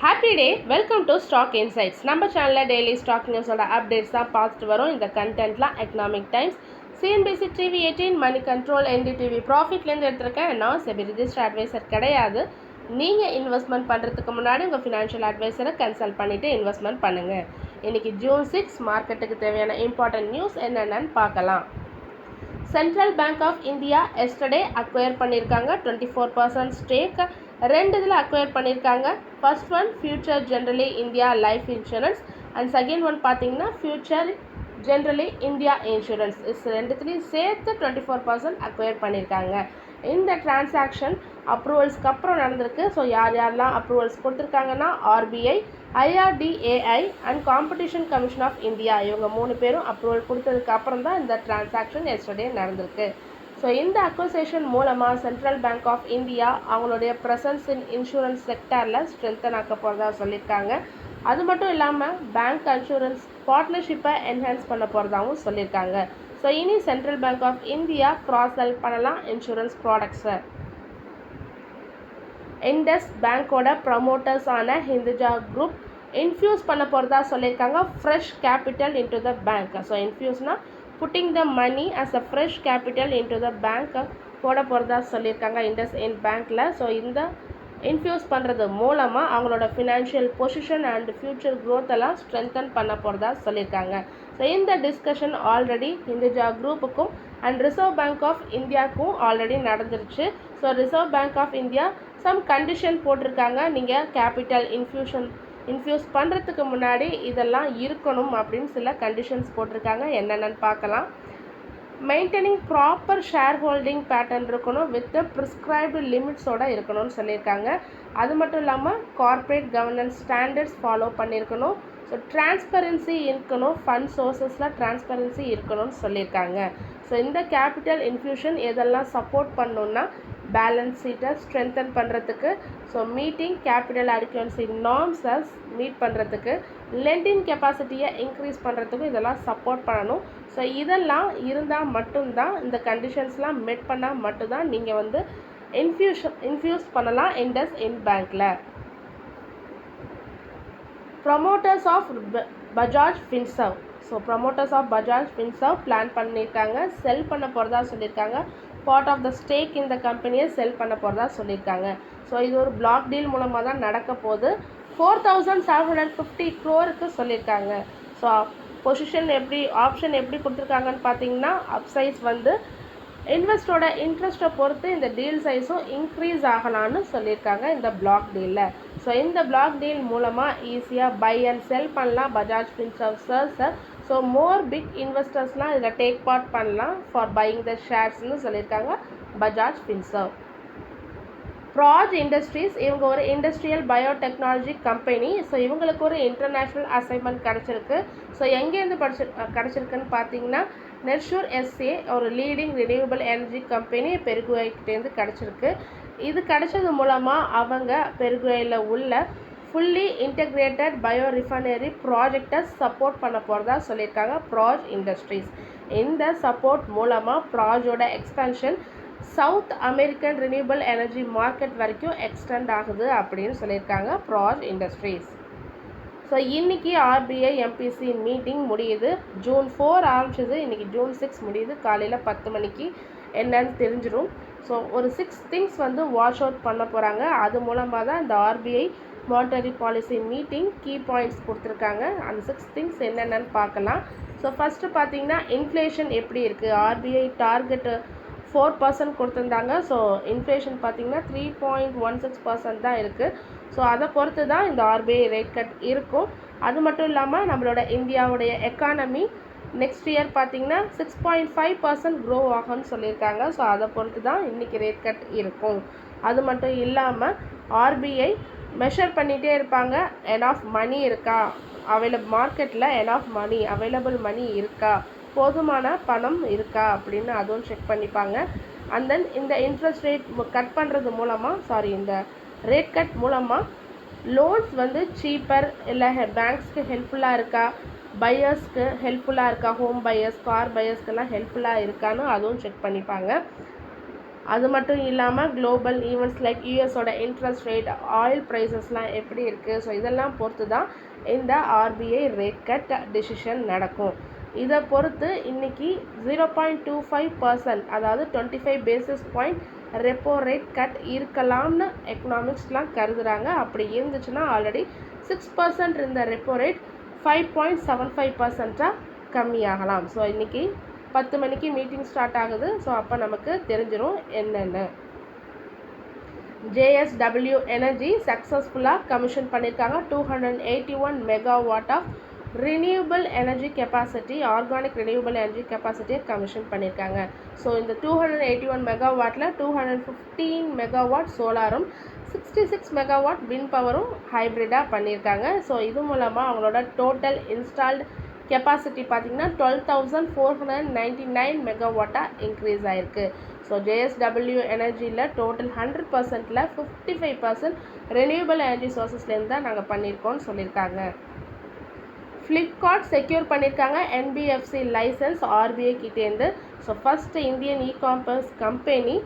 Happy day welcome to stock insights நம்ம சேனலில் daily stock நியூஸோட updates தான் பார்த்துட்டு வரும். இந்த கண்டென்ட்லாம் Economic Times CNBC TV eighteen Money Control NDTV ப்ராஃபிட்லேருந்து எடுத்திருக்கேன் நான் செபி ரிஜிஸ்டர் அட்வைசர் கிடையாது. நீங்கள் இன்வெஸ்ட்மெண்ட் பண்ணுறதுக்கு முன்னாடி உங்கள் ஃபினான்ஷியல் அட்வைசரை கன்சல்ட் பண்ணிவிட்டு இன்வெஸ்ட்மெண்ட் பண்ணுங்கள் இன்றைக்கி ஜூன் சிக்ஸ் மார்க்கெட்டுக்கு தேவையான இம்பார்ட்டன்ட் நியூஸ் என்னென்னு பார்க்கலாம். Central Bank of India yesterday acquire பண்ணியிருக்காங்க டுவெண்ட்டி ஃபோர் பர்சன்ட் ஸ்டேக் ரெண்டு இதில் அக்வயர் பண்ணியிருக்காங்க. First one Future Generali India Life Insurance and second one பார்த்தீங்கன்னா Future Generali India Insurance is ரெண்டுத்துலேயும் சேர்த்து டுவெண்ட்டி ஃபோர் பர்சன்ட் அக்வயர் பண்ணியிருக்காங்க. இந்த டிரான்சாக்ஷன் அப்ரூவல்ஸ்க்கு அப்புறம் நடந்திருக்கு. ஸோ யார் யாரெல்லாம் அப்ரூவல்ஸ் கொடுத்துருக்காங்கன்னா RBI IRDAI and Competition Commission of India இவங்க மூணு பேரும் அப்ரூவல் கொடுத்ததுக்கு அப்புறம் தான் இந்த டிரான்சாக்ஷன் எஸ்டர்டே நடந்திருக்கு. ஸோ இந்த அக்வசேஷன் மூலமாக சென்ட்ரல் பேங்க் ஆஃப் இந்தியா அவங்களுடைய ப்ரெசன்ஸ் இன் இன்சூரன்ஸ் செக்டாரில் ஸ்ட்ரென்தன் ஆக்க போகிறதா சொல்லியிருக்காங்க. அது மட்டும் இல்லாமல் பேங்க் அன்சூரன்ஸ் பார்ட்னர்ஷிப்பை என்ஹான்ஸ் பண்ண போகிறதாகவும் சொல்லியிருக்காங்க. ஸோ இனி Central Bank of India cross sell பண்ணலாம் இன்சூரன்ஸ் ப்ராடக்ட்ஸை இண்டஸ் பேங்க்கோட ப்ரமோட்டர்ஸான ஹிந்துஜா குரூப் இன்ஃப்யூஸ் பண்ண போகிறதா சொல்லியிருக்காங்க. Fresh capital into the bank so இன்ஃப்யூஸ்னால் putting the money as a fresh capital into the bank போட போகிறதா சொல்லியிருக்காங்க. இண்டஸ் இன் பேங்க்கில் ஸோ இந்த இன்ஃப்யூஸ் பண்ணுறது மூலமாக அவங்களோட financial position and future growth எல்லாம் ஸ்ட்ரென்தன் பண்ண போகிறதா சொல்லியிருக்காங்க. ஸோ இந்த டிஸ்கஷன் ஆல்ரெடி இந்துஜா குரூப்புக்கும் அண்ட் ரிசர்வ் பேங்க் ஆஃப் இந்தியாவுக்கும் ஆல்ரெடி நடந்துருச்சு. So Reserve Bank of India some condition போட்டிருக்காங்க. நீங்கள் கேபிட்டல் இன்ஃப்யூஷன் இன்ஃப்யூஸ் பண்ணுறதுக்கு முன்னாடி இதெல்லாம் இருக்கணும் அப்படின்னு சில கண்டிஷன்ஸ் போட்டிருக்காங்க. என்னென்னு பார்க்கலாம். Maintaining proper share holding pattern இருக்கணும் வித் ப்ரிஸ்கிரைப்டு லிமிட்ஸோட இருக்கணும்னு சொல்லியிருக்காங்க. அது மட்டும் இல்லாமல் கார்ப்பரேட் கவர்னன்ஸ் ஸ்டாண்டர்ட்ஸ் ஃபாலோ பண்ணியிருக்கணும். ஸோ டிரான்ஸ்பரன்சி இருக்கணும் ஃபண்ட் சோர்சஸில் டிரான்ஸ்பரன்சி இருக்கணும்னு சொல்லியிருக்காங்க. ஸோ இந்த கேபிட்டல் இன்ஃப்யூஷன் எதெல்லாம் சப்போர்ட் பண்ணணுன்னா பேலன்ஸ் ஷீட்டை ஸ்ட்ரென்தன் பண்ணுறதுக்கு ஸோ மீட்டிங் கேபிட்டல் அடிக்குவன்சி நார்ம்ஸை மீட் பண்ணுறதுக்கு லெண்டிங் கெப்பாசிட்டியை இன்க்ரீஸ் பண்ணுறதுக்கும் இதெல்லாம் சப்போர்ட் பண்ணணும். ஸோ இதெல்லாம் இருந்தால் மட்டும்தான் இந்த கண்டிஷன்ஸ்லாம் மெட் பண்ணால் மட்டும்தான் நீங்கள் வந்து இன்ஃபியூஷன் இன்ஃப்யூஸ் பண்ணலாம் இண்டஸ் இன் பேங்க்கில் promoters of Bajaj Finserv so promoters of Bajaj Finserv plan பண்ணியிருக்காங்க. செல் பண்ண போகிறதா சொல்லியிருக்காங்க. பார்ட் ஆஃப் த ஸ்டேக் இந்த கம்பெனியை செல் பண்ண போகிறதா சொல்லியிருக்காங்க. ஸோ இது ஒரு பிளாக் டீல் மூலமாக தான் நடக்க போகுது. Four thousand seven hundred fifty க்ரோருக்கு சொல்லியிருக்காங்க. ஸோ பொசிஷன் எப்படி ஆப்ஷன் எப்படி கொடுத்துருக்காங்கன்னு பார்த்தீங்கன்னா அப்சைஸ் வந்து இன்வெஸ்டோட இன்ட்ரெஸ்ட்டை பொறுத்து இந்த டீல் சைஸும் இன்க்ரீஸ் ஆகலான்னு சொல்லியிருக்காங்க இந்த பிளாக் டீலில் ஸோ இந்த பிளாக் டீல் மூலமாக ஈஸியாக பை அண்ட் செல் பண்ணலாம். பஜாஜ் ஃபின்சர்வ் சர்ஸை ஸோ மோர் பிக் இன்வெஸ்டர்ஸ்லாம் இதில் டேக் பார்ட் பண்ணலாம் ஃபார் பையிங் த ஷேர்ஸ்னு சொல்லியிருக்காங்க பஜாஜ் ஃபின்சர்வ் ப்ராஜ் இண்டஸ்ட்ரீஸ் இவங்க ஒரு இண்டஸ்ட்ரியல் பயோடெக்னாலஜி கம்பெனி ஸோ இவங்களுக்கு ஒரு இன்டர்நேஷ்னல் அசைன்மெண்ட் கிடச்சிருக்கு. ஸோ எங்கேருந்து படிச்சு கிடச்சிருக்குன்னு பார்த்தீங்கன்னா நெர்ஷூர் S A leading renewable energy company பெருகுவாய்கிட்டேருந்து கிடச்சிருக்கு. இது கிடச்சது மூலமாக அவங்க பெருகுவையில் உள்ள ஃபுல்லி இன்டெக்ரேட்டட் பயோ ரிஃபைனரி ப்ராஜெக்டை சப்போர்ட் பண்ண போகிறதா சொல்லியிருக்காங்க ப்ராஜ் இண்டஸ்ட்ரீஸ் இந்த சப்போர்ட் மூலமாக ப்ராஜோட expansion South American renewable energy market வரைக்கும் எக்ஸ்டெண்ட் ஆகுது அப்படின்னு சொல்லியிருக்காங்க ப்ராஜ் இண்டஸ்ட்ரீஸ் ஸோ இன்றைக்கி ஆர்பிஐ எம்பிசி மீட்டிங் முடியுது. ஜூன் ஃபோர் ஆரம்பிச்சது. இன்றைக்கி ஜூன் சிக்ஸ் முடியுது. காலையில் பத்து மணிக்கு என்னன்னு தெரிஞ்சிடும் ஸோ ஒரு சிக்ஸ் திங்ஸ் வந்து வாஷ் அவுட் பண்ண போகிறாங்க அது மூலமாக தான் இந்த RBI monetary policy meeting key points கொடுத்துருக்காங்க. அந்த சிக்ஸ் திங்ஸ் என்னென்னு பார்க்கலாம். ஸோ ஃபஸ்ட்டு பார்த்தீங்கன்னா இன்ஃப்ளேஷன் எப்படி இருக்குது ஆர்பிஐ டார்கெட்டு ஃபோர் பர்சன்ட் கொடுத்துருந்தாங்க. ஸோ இன்ஃப்ளேஷன் பார்த்தீங்கன்னா three point one six percent தான் இருக்குது ஸோ அதை பொறுத்து தான் இந்த ஆர்பிஐ ரேட் கட் இருக்கும். அது மட்டும் இல்லாமல் நம்மளோட இந்தியாவுடைய எக்கானமி நெக்ஸ்ட் இயர் பார்த்தீங்கன்னா six point five percent grow ஆகும்னு சொல்லியிருக்காங்க. ஸோ அதை பொறுத்து தான் இன்றைக்கி ரேட் கட் இருக்கும். அது மட்டும் இல்லாமல் ஆர்பிஐ மெஷர் பண்ணிகிட்டே இருப்பாங்க. என் ஆஃப் மணி இருக்கா? அவைலபிள் மார்க்கெட்டில் என் ஆஃப் மணி அவைலபிள் மணி இருக்கா? போதுமான பணம் இருக்கா? அப்படின்னு அதுவும் செக் பண்ணிப்பாங்க. அண்ட் தென் இந்த இன்ட்ரெஸ்ட் ரேட் கட் பண்ணுறது மூலமாக சாரி இந்த ரேட் கட் மூலமாக லோன்ஸ் வந்து சீப்பர் இல்லை பேங்க்ஸ்க்கு ஹெல்ப்ஃபுல்லாக இருக்கா? பையர்ஸ்க்கு ஹெல்ப்ஃபுல்லாக இருக்கா? ஹோம் பையர்ஸ் கார் பையர்ஸ்க்கெல்லாம் ஹெல்ப்ஃபுல்லாக இருக்கான்னு அதுவும் செக் பண்ணிப்பாங்க. அது மட்டும் இல்லாமல் குளோபல் ஈவெண்ட்ஸ் லைக் யூஎஸோட இன்ட்ரெஸ்ட் ரேட் ஆயில் ப்ரைஸஸ்லாம் எப்படி இருக்குது ஸோ இதெல்லாம் பொறுத்து தான் இந்த ஆர்பிஐ ரேட் கட் டிசிஷன் நடக்கும். இதை பொறுத்து இன்னைக்கு zero point two five percent அதாவது twenty five basis point repo rate cut இருக்கலாம்னு எக்கனாமிக்ஸ்லாம் கருதுகிறாங்க அப்படி இருந்துச்சுன்னா ஆல்ரெடி சிக்ஸ் பர்சன்ட் இருந்த repo rate five point seven five பர்சன்ட்டாக கம்மியாகலாம். ஸோ இன்றைக்கி பத்து மணிக்கு மீட்டிங் ஸ்டார்ட் ஆகுது. ஸோ அப்போ நமக்கு தெரிஞ்சிடும் என்னென்னு. ஜேஎஸ்டபிள்யூ எனர்ஜி சக்ஸஸ்ஃபுல்லாக கமிஷன் பண்ணியிருக்காங்க two hundred eighty one megawatt of renewable energy capacity organic renewable energy கெப்பாசிட்டியை commission பண்ணியிருக்காங்க ஸோ இந்த டூ ஹண்ட்ரட் எயிட்டி ஒன் மெகாவாட்டில் டூ ஹண்ட்ரட் ஃபிஃப்டீன் மெகாவாட் சோலாரும் சிக்ஸ்டி சிக்ஸ் மெகாவாட் வின் பவரும் ஹைப்ரிடாக பண்ணியிருக்காங்க ஸோ இது மூலமாக அவங்களோட டோட்டல் இன்ஸ்டால்டு கெப்பாசிட்டி பார்த்திங்கன்னா twelve thousand four hundred ninety nine மெகாவாட்டாக increase ஆகிருக்கு ஸோ ஜேஎஸ்டபிள்யூ எனர்ஜியில் total hundred பர்சன்ட்டில் fifty five percent renewable energy சோர்சஸ்லேருந்து தான் நாங்கள் பண்ணியிருக்கோம்னு சொல்லியிருக்காங்க ஃப்ளிப்கார்ட் செக்யூர் பண்ணியிருக்காங்க என்பிஎஃப்சி லைசன்ஸ் ஆர்பிஐ கிட்டேருந்து so first Indian e commerce company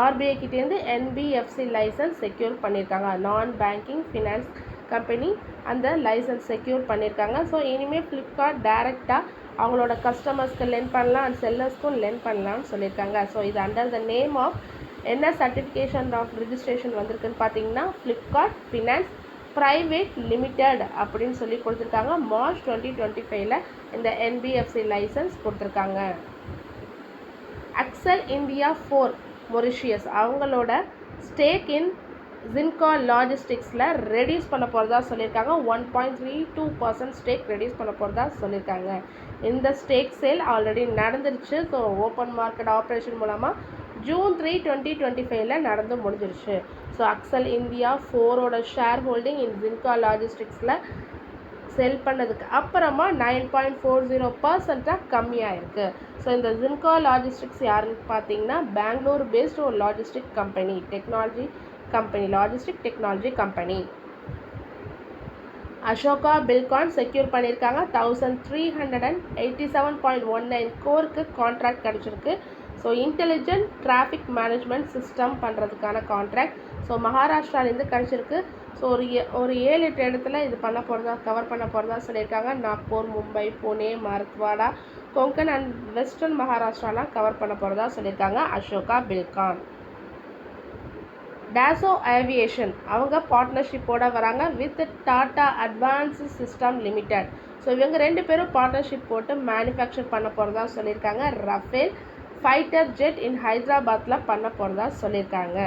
RBI கிட்டேருந்து என்பிஎஃப்சி லைசன்ஸ் செக்யூர் பண்ணியிருக்காங்க நான் பேங்கிங் ஃபினான்ஸ் கம்பெனி அந்த லைசன்ஸ் செக்யூர் பண்ணியிருக்காங்க ஸோ இனிமேல் ஃப்ளிப்கார்ட் டைரெக்டாக அவங்களோட கஸ்டமர்ஸ்க்கு லென் பண்ணலாம் அண்ட் செல்லர்ஸ்க்கும் லென் பண்ணலாம்னு சொல்லியிருக்காங்க ஸோ இது அண்டர் த நேம் ஆஃப் என்ன சர்டிஃபிகேஷன் ஆஃப் ரிஜிஸ்ட்ரேஷன் வந்திருக்குன்னு பார்த்தீங்கன்னா ஃப்ளிப்கார்ட் ஃபினான்ஸ் ப்ரைவேட் லிமிடெட் அப்படின்னு சொல்லி கொடுத்துருக்காங்க. மார்ச் டுவெண்ட்டி டுவெண்ட்டி ஃபைவ்ல இந்த என்பிஎஃப்சி லைசன்ஸ் கொடுத்துருக்காங்க. அக்சல் இந்தியா ஃபோர் மொரிஷியஸ் அவங்களோட ஸ்டேக் இன் ஜின்கா லாஜிஸ்டிக்ஸில் ரெடியூஸ் பண்ண போகிறதா சொல்லியிருக்காங்க. One point three two percent stake reduce பண்ண போகிறதா சொல்லியிருக்காங்க. இந்த ஸ்டேக் சேல் ஆல்ரெடி நடந்துருச்சு. ஸோ ஓப்பன் மார்க்கெட் ஆப்ரேஷன் மூலமாக ஜூன் த்ரீ டுவெண்ட்டி டுவெண்ட்டி ஃபைவ்ல நடந்து முடிஞ்சிருச்சு. ஸோ அக்சல் இந்தியா ஃபோரோட ஷேர் ஹோல்டிங் இன் ஜின்கா லாஜிஸ்டிக்ஸில் செல் பண்ணதுக்கு அப்புறமா நைன் பாயிண்ட் ஃபோர் ஜீரோ பர்சன்ட்டாக கம்மியாக இருக்குது ஸோ இந்த ஜின்கா லாஜிஸ்டிக்ஸ் யாருன்னு பார்த்தீங்கன்னா பெங்களூர் பேஸ்டு ஒரு logistic company technology company logistic technology company Ashoka Buildcon secure பண்ணியிருக்காங்க. Thousand three hundred and eighty seven point one nine கோருக்கு contract கிடச்சிருக்கு. So intelligent traffic management system பண்ணுறதுக்கான கான்ட்ராக்ட் ஸோ மகாராஷ்டிராலேருந்து கிடச்சிருக்கு. ஸோ ஒரு ஏ- ஒரு ஏழு எட்டு இடத்துல இது பண்ண போகிறதா கவர் பண்ண போகிறதா சொல்லியிருக்காங்க. நாக்பூர் மும்பை புனே மராத்வாடா கொங்கன் அண்ட் வெஸ்டர்ன் மகாராஷ்டிராலாம் கவர் பண்ண போகிறதா சொல்லியிருக்காங்க. அசோகா பில்கான். டேசோ ஏவியேஷன் அவங்க பார்ட்னர்ஷிப்போட வராங்க with Tata Advance System Limited so இவங்க ரெண்டு பேரும் பார்ட்னர்ஷிப் போட்டு மேனுஃபேக்சர் பண்ண போகிறதா சொல்லியிருக்காங்க. ரஃபேல் ஃபைட்டர் ஜெட் இன் ஹைதராபாத்தில் பண்ண போகிறதா சொல்லியிருக்காங்க.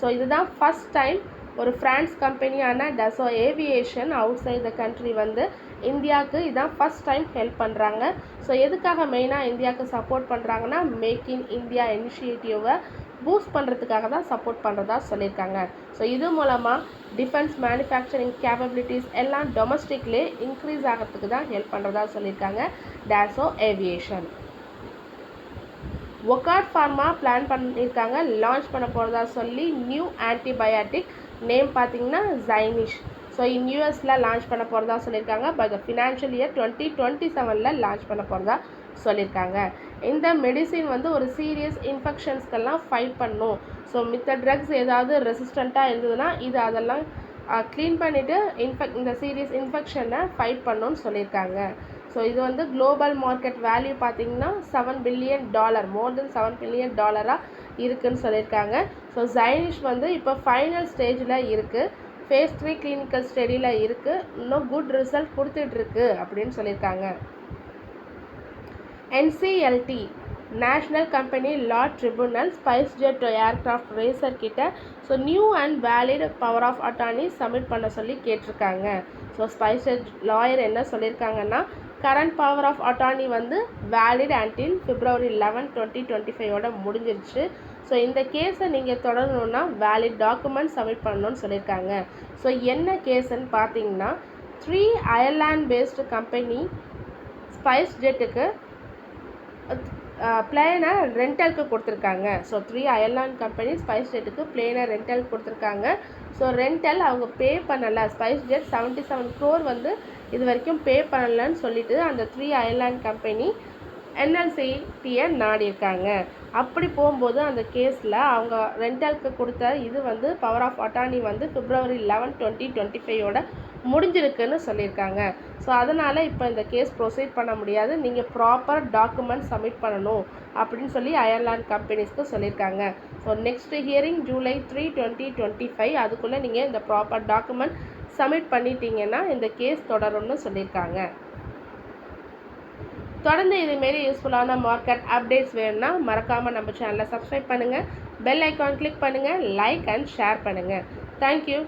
ஸோ இதுதான் ஃபஸ்ட் டைம் ஒரு France கம்பெனியான Dassault Aviation outside the country வந்து இந்தியாவுக்கு இதான் ஃபஸ்ட் டைம் ஹெல்ப் பண்ணுறாங்க ஸோ எதுக்காக மெயினாக இந்தியாவுக்கு சப்போர்ட் பண்ணுறாங்கன்னா மேக் இன் இந்தியா இனிஷியேட்டிவை பூஸ்ட் பண்ணுறதுக்காக தான் சப்போர்ட் பண்ணுறதா சொல்லியிருக்காங்க. ஸோ இது மூலமாக டிஃபென்ஸ் மேனுஃபேக்சரிங் கேப்பபிலிட்டிஸ் எல்லாம் டொமஸ்டிக்லேயே இன்க்ரீஸ் ஆகிறதுக்கு தான் ஹெல்ப் பண்ணுறதா சொல்லியிருக்காங்க. டேசோ ஏவியேஷன் ஒகாட் ஃபார்மா பிளான் பண்ணியிருக்காங்க. லான்ச் பண்ண போகிறதா சொல்லி நியூ ஆன்டிபயாட்டிக் நேம் பார்த்தீங்கன்னா ஜைனிஷ் ஸோ இன் யூஎஸில் லான்ச் பண்ண போகிறதா சொல்லியிருக்காங்க. But financial year twenty twenty செவனில் லான்ச் பண்ண போகிறதா சொல்லியிருக்காங்க. இந்த மெடிசின் வந்து ஒரு சீரியஸ் இன்ஃபெக்ஷன்ஸ்க்கெல்லாம் ஃபைட் பண்ணும். ஸோ மித்த ட்ரக்ஸ் ஏதாவது ரெசிஸ்டண்ட்டாக இருந்ததுன்னா இது அதெல்லாம் க்ளீன் பண்ணிவிட்டு இன்ஃபெக் இந்த சீரியஸ் இன்ஃபெக்ஷனை ஃபைட் பண்ணுன்னு சொல்லியிருக்காங்க. ஸோ இது வந்து குளோபல் மார்க்கெட் வேல்யூ பார்த்தீங்கன்னா seven billion dollar more then seven billion டாலராக இருக்குதுன்னு சொல்லியிருக்காங்க. ஸோ ஜைனிஷ் வந்து இப்போ ஃபைனல் ஸ்டேஜில் இருக்குது ஃபேஸ் த்ரீ கிளினிக்கல் ஸ்டடியில் இருக்குது இன்னும் குட் ரிசல்ட் கொடுத்துட்ருக்கு அப்படின்னு சொல்லியிருக்காங்க. NCLT national company law tribunal Spice Jet aircraft lessor கிட்ட so new and valid power of attorney submit பண்ண சொல்லி கேட்டிருக்காங்க. ஸோ ஸ்பைஸ் ஜெட் லாயர் என்ன சொல்லியிருக்காங்கன்னா கரண்ட் பவர் ஆஃப் அட்டார்னி வந்து valid until February eleven twenty twenty ஃபைவோட முடிஞ்சிருச்சு. So இந்த கேஸை நீங்கள் தொடரணுன்னா வேலிட் டாக்குமெண்ட் சப்மிட் பண்ணணும்னு சொல்லியிருக்காங்க. ஸோ என்ன கேஸுன்னு பார்த்தீங்கன்னா three Ireland based company spice ஜெட்டுக்கு பிளேனை ரெண்டலுக்கு கொடுத்துருக்காங்க. So three Ireland company spice ஜெட்டுக்கு பிளேனை ரெண்டல் கொடுத்துருக்காங்க. ஸோ ரெண்டல் அவங்க பே பண்ணலை. Spice jet seventy seven crore வந்து இது வரைக்கும் பே பண்ணலைன்னு சொல்லிட்டு அந்த த்ரீ அயர்லாண்ட் கம்பெனி என்எல்சிடியை நாடியிருக்காங்க. அப்படி போகும்போது அந்த கேஸில் அவங்க ரெண்டலுக்கு கொடுத்த இது வந்து பவர் ஆஃப் அட்டானி வந்து பிப்ரவரி லெவன் டுவெண்ட்டி டுவெண்ட்டி ஃபைவோட முடிஞ்சிருக்குன்னு சொல்லியிருக்காங்க. ஸோ அதனால் இப்போ இந்த கேஸ் ப்ரொசீட் பண்ண முடியாது. நீங்கள் ப்ராப்பர் டாக்குமெண்ட் சப்மிட் பண்ணணும் அப்படின்னு சொல்லி அயர்லாண்ட் கம்பெனிஸ்க்கு சொல்லியிருக்காங்க. So next hearing July three twenty twenty five அதுக்குள்ளே நீங்கள் இந்த ப்ராப்பர் டாக்குமெண்ட் சப்மிட் பண்ணிட்டீங்கன்னா இந்த கேஸ் தொடரும்னு சொல்லியிருக்காங்க. தொடர்ந்து இதுமாரி யூஸ்ஃபுல்லான மார்க்கெட் அப்டேட்ஸ் வேணும்னா மறக்காமல் நம்ம சேனலை சப்ஸ்கிரைப் பண்ணுங்கள் பெல் ஐக்கான் கிளிக் பண்ணுங்கள் லைக் அண்ட் ஷேர் பண்ணுங்கள் தேங்க்யூ